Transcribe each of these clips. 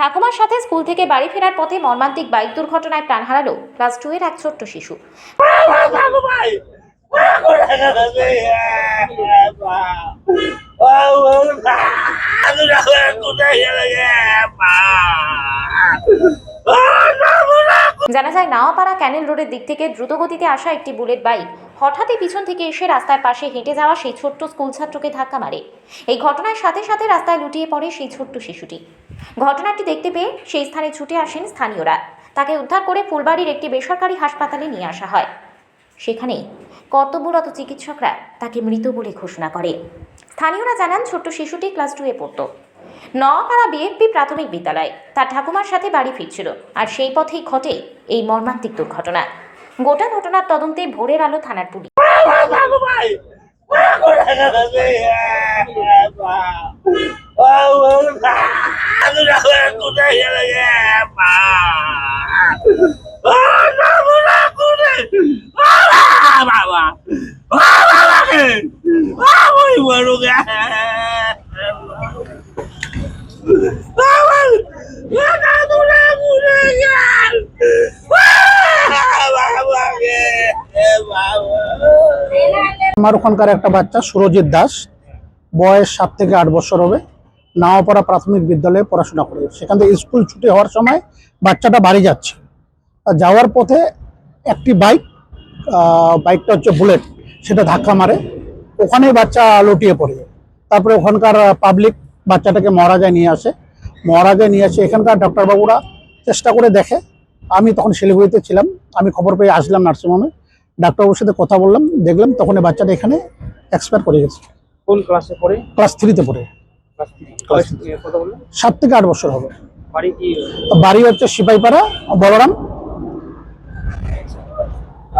ঠাকুমার সাথে স্কুল থেকে বাড়ি ফেরার পথে মর্মান্তিক বাইক দুর্ঘটনায় প্রাণ হারালো ক্লাস টু এর এক ছোট্ট শিশু। জানা যায়, নাওয়াপাড়া ক্যানেল রোডের দিক থেকে দ্রুতগতিতে আসা একটি বুলেট বাইক হঠাৎই পিছন থেকে এসে রাস্তার পাশে হেঁটে যাওয়া সেই ছোট্ট স্কুল ছাত্রকে ধাক্কা মারে। এই ঘটনার সাথে সাথে রাস্তায় লুটিয়ে পড়ে সেই ছোট্ট শিশুটি। ঘটনাটি দেখতে পেয়ে সেই স্থানে ছুটে আসেন স্থানীয়রা। তাকে উদ্ধার করে ফুলবাড়ির একটি বেসরকারি হাসপাতালে নিয়ে আসা হয়। সেখানেই কর্তব্যরত চিকিৎসকরা তাকে মৃত বলে ঘোষণা করে। স্থানীয়রা জানান, ছোট্ট শিশুটি ক্লাস টুয়ে পড়তো। নওয়াপাড়া বিএফপি প্রাথমিক বিদ্যালয়। তার ঠাকুমার সাথে বাড়ি ফিরছিল। আর সেই পথেই ঘটে এই মর্মান্তিক দুর্ঘটনা। গোটা ঘটনার তদন্তে ভোরের আলো থানার পুলিশ আমার ওখানকার একটা বাচ্চা, সুরজিৎ দাস। বয়স সাত থেকে আট বছর হবে। নাওয়াপাড়া প্রাথমিক বিদ্যালয়ে পড়াশোনা করে। সেখান থেকে স্কুল ছুটি হওয়ার সময় বাচ্চাটা বাড়ি যাচ্ছে। যাওয়ার পথে একটি বাইক বাইকটা হচ্ছে বুলেট, সেটা ধাক্কা মারে। ওখানেই বাচ্চা লুটিয়ে পড়ে। তারপরে ওখানকার পাবলিক বাচ্চাটাকে মহারাজায় নিয়ে আসে। মহারাজায় নিয়ে আসে এখানকার ডক্টরবাবুরা চেষ্টা করে দেখে। আমি তখন শিলিগুড়িতে ছিলাম। আমি খবর পেয়ে আসলাম নার্সিংহোমে। ডাক্তারবাবুর সাথে কথা বললাম দেখলাম তখন এই বাচ্চাটা এখানে এক্সপায়ার করে গেছে। কোন ক্লাসে পড়ে? ক্লাস থ্রিতে পড়ে। সাত থেকে আট বছর হবে। বাড়ি হচ্ছে সিপাইপাড়া বলরাম।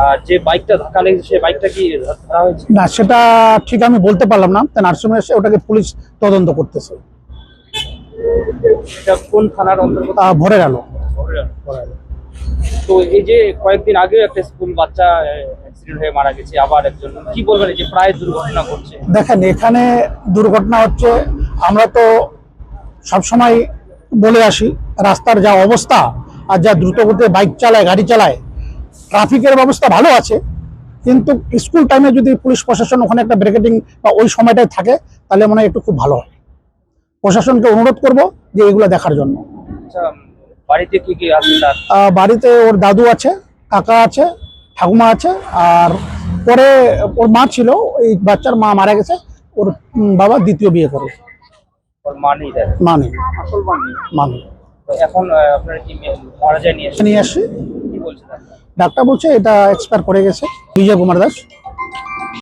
আর যে বাইকটা ধাক্কা লেগেছে সেই বাইকটা কি ধরা হয়েছে? না সেটা ঠিক আমি বলতে পারলাম না। তাই নার্সিংহোমে এসে ওটাকে পুলিশ তদন্ত করতেছে। এটা কোন থানার অন্তর্গত? আহ, ভোরে গেল তো এই যে কয়েকদিন আগেও একটা স্কুল বাচ্চা অ্যাক্সিডেন্ট হয়ে মারা গেছে আবার একজন কি বলবেন যে প্রায় দুর্ঘটনা ঘটছে? দেখেন এখানে দুর্ঘটনা হচ্ছে আমরা তো সবসময় বলে আসি রাস্তার যা অবস্থা আর যা দ্রুতগতিতে বাইক চালায় গাড়ি চালায় ট্রাফিকের ব্যবস্থা ভালো আছে কিন্তু স্কুল টাইমে যদি পুলিশ প্রশাসন ওখানে একটা ব্রেকেটিং বা ওই সময়টায় থাকে তাহলে মনে হয় একটু খুব ভালো হয়। প্রশাসনকে অনুরোধ করব যে এগুলো দেখার জন্য। আচ্ছা বাড়িতে কি কি আছে তার? আহ, বাড়িতে ওর দাদু আছে কাকা আছে ঠাকুমা আছে আর পরে ওর মা ছিল এই বাচ্চার মা মারা গেছে ওর বাবা দ্বিতীয় বিয়ে করে। ওর মা নেই তার মা নেই। আসল মা নেই। মা নেই। এখন আপনার কি মারা যায় নিয়ে এসে? নিয়ে আসি। কি বলছে ডাক্তার বলছে এটা এক্সপায়ার করে গেছে। বিজয় কুমার দাস।